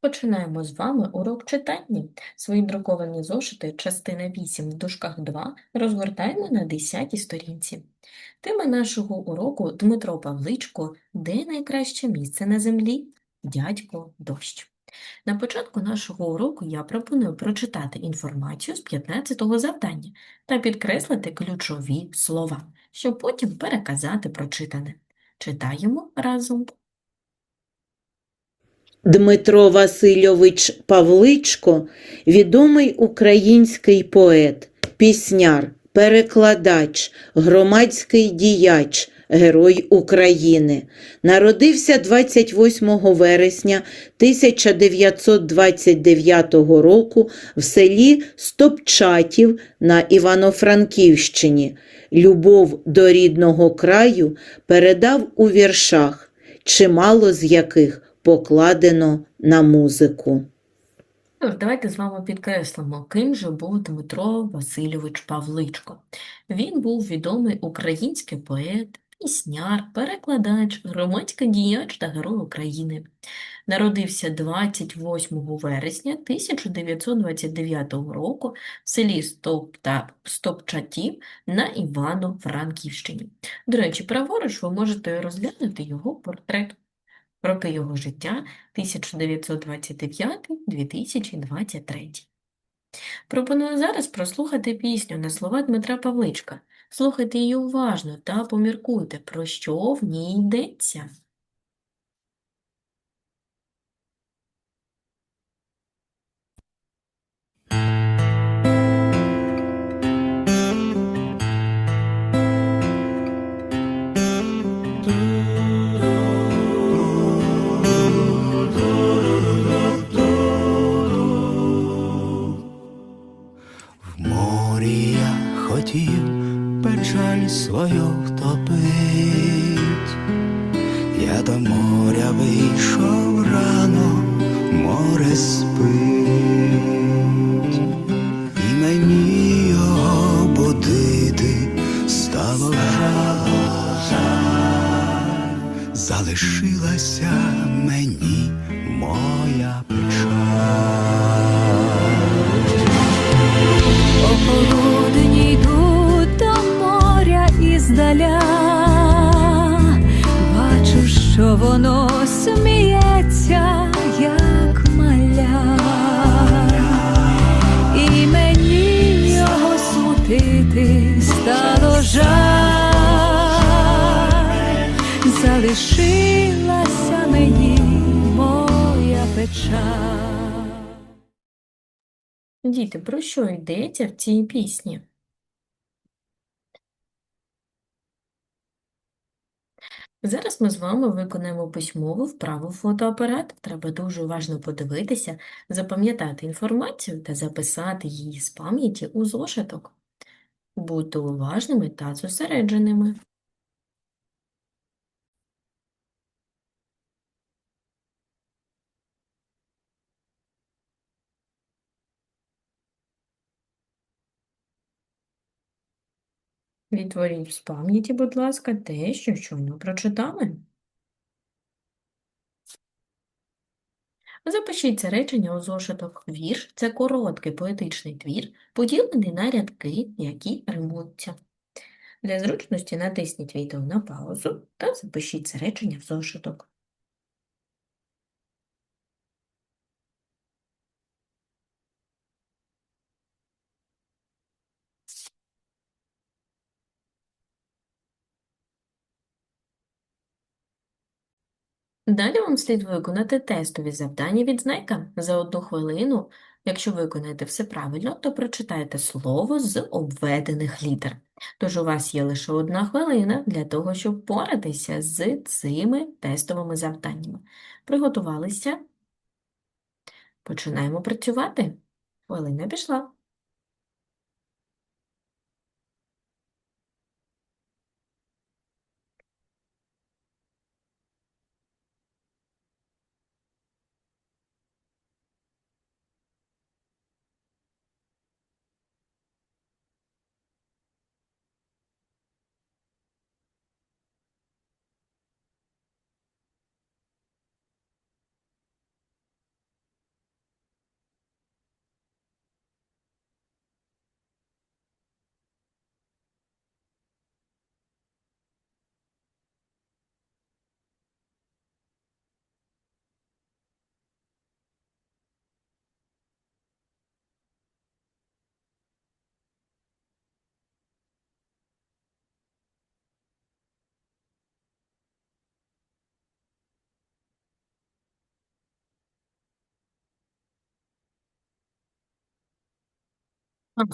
Починаємо з вами урок читання. Свої друковані зошити, частина 8 в дужках 2, розгортаємо на 10 сторінці. Тема нашого уроку Дмитро Павличко «Де найкраще місце на землі? Дядько дощ. На початку нашого уроку я пропоную прочитати інформацію з 15-го завдання та підкреслити ключові слова, щоб потім переказати прочитане. Читаємо разом. Дмитро Васильович Павличко відомий український поет, пісняр, перекладач, громадський діяч, Герой України. Народився 28 вересня 1929 року в селі Стопчатів на Івано-Франківщині. Любов до рідного краю передав у віршах, чимало з яких покладено на музику. Давайте з вами підкреслимо, ким же був Дмитро Васильович Павличко. Він був відомий український поет, пісняр, перекладач, громадський діяч та герой України. Народився 28 вересня 1929 року в селі Стопта- Стопчатів на Івано-Франківщині. До речі, праворуч ви можете розглянути його портрет. Роки його життя 1929-2023. Пропоную зараз прослухати пісню на слова Дмитра Павличка. Слухайте її уважно та поміркуйте, про що в ній йдеться. Воно сміється, як маля, і мені його смутити стало жаль, залишилася мені моя печаль. Діти, про що йдеться в цій пісні? Зараз ми з вами виконаємо письмову вправу фотоапарат. Треба дуже уважно подивитися, запам'ятати інформацію та записати її з пам'яті у зошиток. Будьте уважними та зосередженими. Відтворіть з пам'яті, будь ласка, те, що щойно прочитали. Запишіть це речення у зошиток. Вірш – це короткий поетичний твір, поділений на рядки, які римуються. Для зручності натисніть відео на паузу та запишіть це речення в зошиток. Далі вам слід виконати тестові завдання від знайка за одну хвилину. Якщо виконаєте все правильно, то прочитайте слово з обведених літер. Тож у вас є лише одна хвилина для того, щоб впоратися з цими тестовими завданнями. Приготувалися? Починаємо працювати. Хвилина пішла.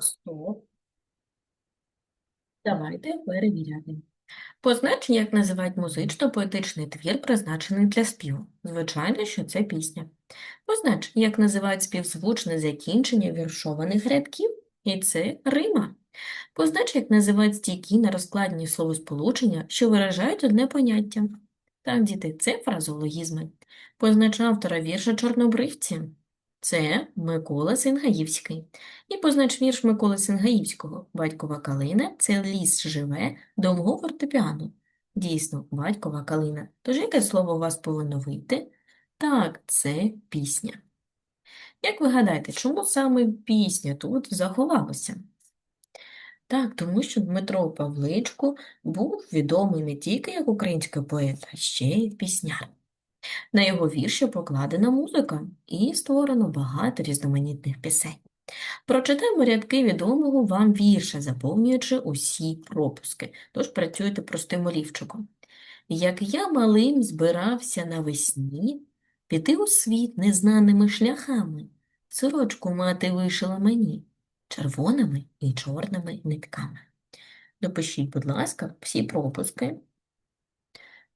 Стоп. Давайте перевіряти. Позначення, як називають музично-поетичний твір, призначений для співу. Звичайно, що це пісня. Познач, як називають співзвучне закінчення віршованих рядків, і це рима. Познач, як називають стійкі нерозкладні словосполучення, що виражають одне поняття. Так, діти, це фразологізми. Познач автора вірша Чорнобривці. Це Микола Сингаївський. І познач вірш Миколи Сингаївського. Батькова калина – це ліс живе до мого фортепіано. Дійсно, батькова калина. Тож яке слово у вас повинно вийти? Так, це пісня. Як ви гадаєте, чому саме пісня тут заховалася? Так, тому що Дмитро Павличко був відомий не тільки як український поет, а ще й пісняр. На його вірші покладена музика і створено багато різноманітних пісень. Прочитаємо рядки відомого вам вірша, заповнюючи усі пропуски, тож працюйте простим олівчиком. Як я малим збирався навесні піти у світ незнаними шляхами, сорочку мати вишила мені червоними і чорними нитками. Допишіть, будь ласка, всі пропуски.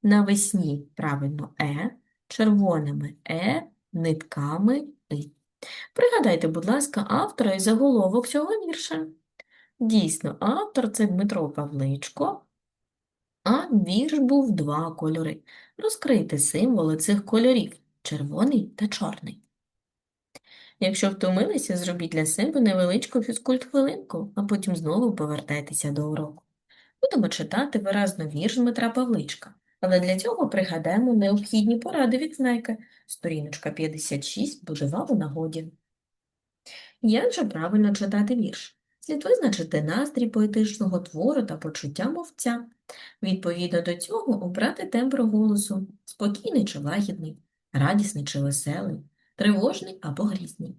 Навесні правильно е, червоними е, нитками и. Пригадайте, будь ласка, автора і заголовок цього вірша. Дійсно, автор це Дмитро Павличко, а вірш був два кольори. Розкрийте символи цих кольорів червоний та чорний. Якщо втомилися, зробіть для себе невеличку фізкульт-хвилинку, а потім знову повертайтеся до уроку. Будемо читати виразно вірш Дмитра Павличка, але для цього пригадаємо необхідні поради від знайки. Сторіночка 56 буде вам у нагоді. Як же правильно читати вірш? Слід визначити настрій поетичного твору та почуття мовця. Відповідно до цього обрати тембр голосу – спокійний чи лагідний, радісний чи веселий, тривожний або грізний.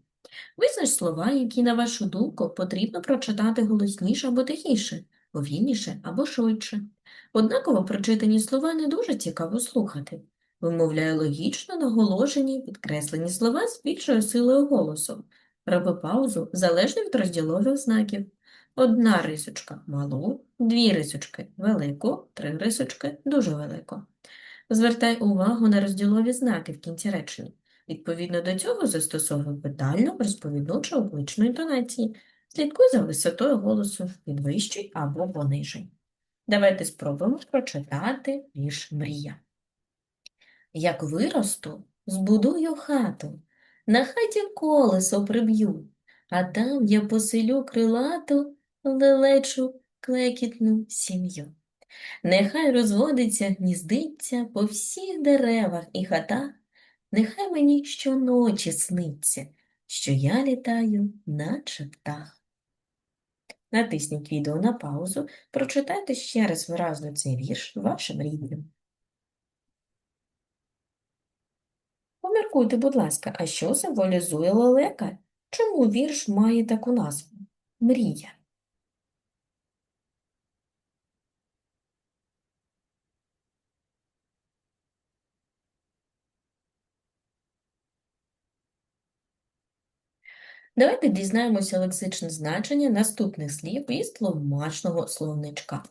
Визнач слова, які, на вашу думку, потрібно прочитати голосніше або тихіше, повільніше або швидше. Однаково прочитані слова не дуже цікаво слухати. Вимовляє логічно наголошені, підкреслені слова з більшою силою голосу. Роби паузу залежно від розділових знаків. Одна рисочка – малу, дві рисочки – велику, три рисочки – дуже велику. Звертай увагу на розділові знаки в кінці речення. Відповідно до цього застосовуй питальну, розповідну чи окличну інтонації. Слідкуй за висотою голосу, підвищуй або понижуй. Давайте спробуємо прочитати вірш мрія. Як виросту, збудую хату, на хаті колесо приб'ю, а там я поселю крилату, лелечу клекітну сім'ю. Нехай розводиться, гніздиться по всіх деревах і хатах, нехай мені щоночі сниться, що я літаю, наче птах. Натисніть відео на паузу, прочитайте ще раз виразно цей вірш вашим рідним. Поміркуйте, будь ласка, а що символізує лелека? Чому вірш має таку назву? Мрія. Давайте дізнаємося лексичне значення наступних слів із тлумачного словничка.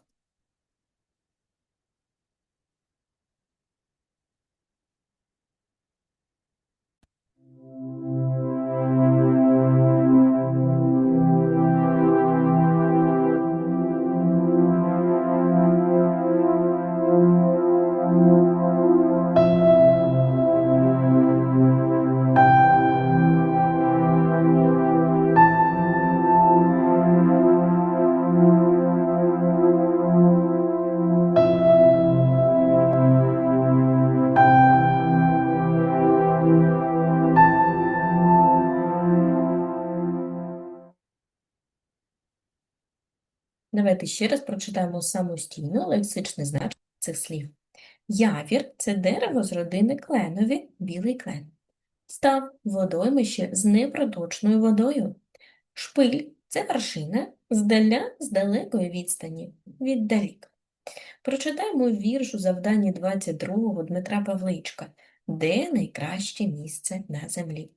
Давайте ще раз прочитаємо самостійно лексичне значення цих слів. Явір – це дерево з родини кленові, білий клен. Став – водоймище з непроточною водою. Шпиль – це вершина здаля з далекої відстані, віддалік. Прочитаємо вірш у завданні 22-го Дмитра Павличка «Де найкраще місце на землі?».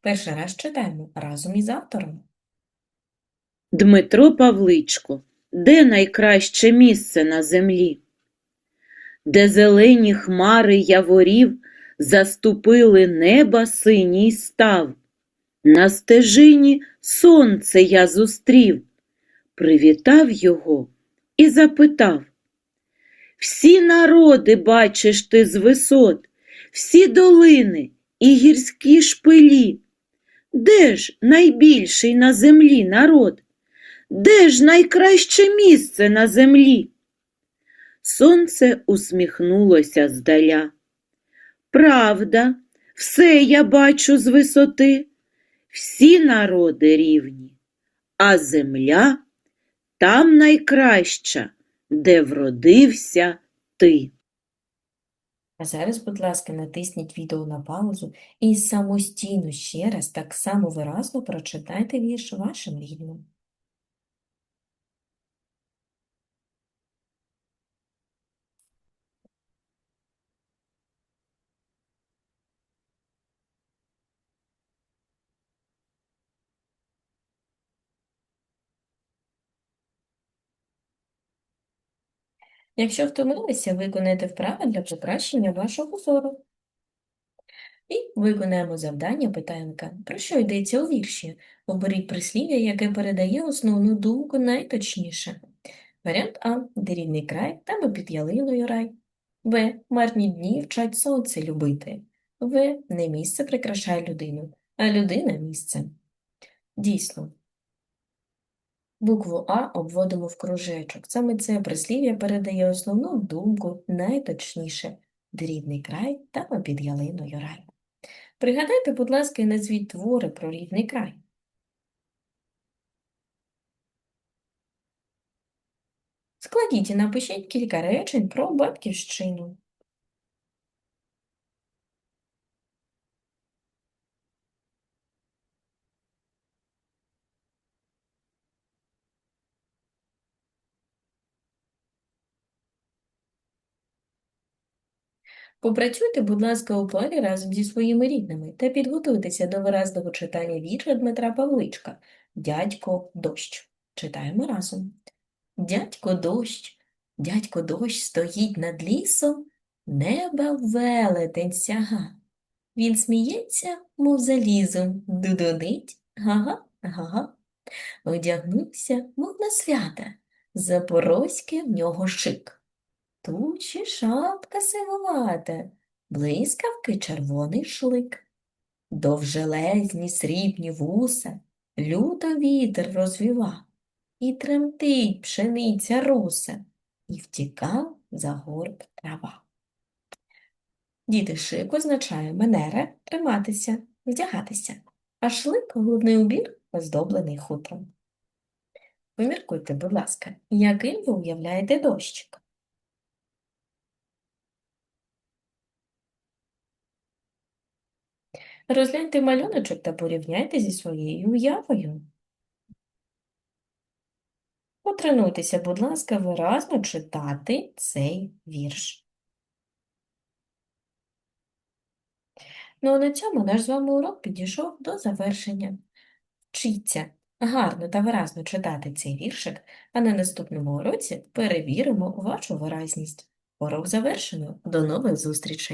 Перший раз читаємо разом із автором. Дмитро Павличко, де найкраще місце на землі? Де зелені хмари яворів заступили неба синій став. На стежині сонце я зустрів, привітав його і запитав. Всі народи бачиш ти з висот, всі долини і гірські шпилі. Де ж найбільший на землі народ? Де ж найкраще місце на землі? Сонце усміхнулося здаля. Правда, все я бачу з висоти, всі народи рівні, а земля там найкраща, де вродився ти. А зараз, будь ласка, натисніть відео на паузу і самостійно ще раз так само виразно прочитайте вірш вашим рідним. Якщо втомилися, виконайте вправи для покращення вашого зору. І виконаємо завдання питанка. Про що йдеться у вірші? Оберіть прислів'я, яке передає основну думку найточніше. Варіант А. Де рідний край, там під ялиною рай. В. Марні дні вчать сонце любити. В. Не місце прикрашає людину, а людина місце. Дійсно. Букву А обводимо в кружечок. Саме це прислів'я передає основну думку найточніше. Де рідний край, там і під ялиною рай. Пригадайте, будь ласка, і назвіть твори про рідний край. Складіть і напишіть кілька речень про батьківщину. Попрацюйте, будь ласка, у парі разом зі своїми рідними та підготуйтеся до виразного читання вірша Дмитра Павличка «Дядько дощ». Читаємо разом. Дядько дощ, дядько дощ стоїть над лісом, неба велетень сяга. Він сміється, мов залізом, дудонить, га-га, га-га. Одягнувся, мов на свята, запорозьке в нього шик. Тучі шапка сивувата, блискавки червоний шлик. Довжелезні срібні вуса, люто вітер розвіва, і тремтить пшениця руса, і втікав за горб трава. Діти шик означає манера триматися, вдягатися, а шлик головний убір оздоблений хутром. Поміркуйте, будь ласка, яким ви уявляєте дощик? Розгляньте малюночок та порівняйте зі своєю уявою. Потренуйтеся, будь ласка, виразно читати цей вірш. Ну а на цьому наш з вами урок підійшов до завершення. Вчіться гарно та виразно читати цей віршик, а на наступному уроці перевіримо вашу виразність. Урок завершено. До нових зустрічей!